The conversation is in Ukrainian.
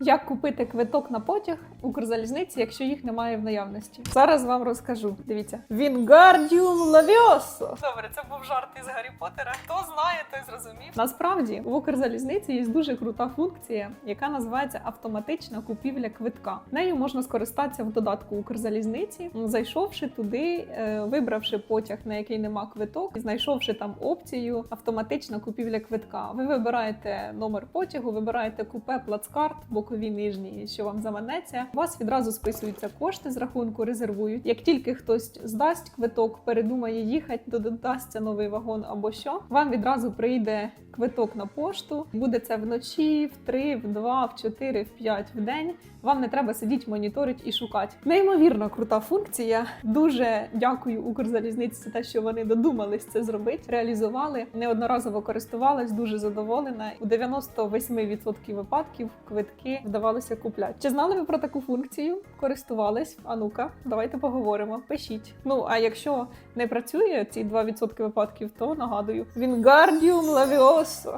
Як купити квиток на потяг Укрзалізниці, якщо їх немає в наявності? Зараз вам розкажу. Дивіться: Вінгардіум Лавіосо. Добре, це був жарт із Гаррі Поттера. Хто знає, той зрозумів. Насправді в Укрзалізниці є дуже крута функція, яка називається автоматична купівля квитка. Нею можна скористатися в додатку Укрзалізниці, зайшовши туди, е, вибравши потяг, на який нема квиток, знайшовши там опцію автоматична купівля квитка. Ви вибираєте номер потягу, вибираєте купе, плацкарт, бокові нижні, що вам заманеться. У вас відразу списуються кошти з рахунку, резервують. Як тільки хтось здасть квиток, передумає їхати, додасться новий вагон або що, вам відразу прийде квиток на пошту. Буде це вночі, в 3, в 2, в 4, в 5 в день. Вам не треба сидіти, моніторити і шукати. Неймовірно крута функція. Дуже дякую Укрзалізниці за те, що вони додумались це зробити, реалізували. Неодноразово користувалась, дуже задоволена. У 98% випадків квитки вдавалося купляти. Чи знали ви про таку функцію? Користувались? А ну-ка, давайте поговоримо. Пишіть. Ну а якщо не працює ці 2% випадків, то нагадую: Вінгардіум Лавіосо.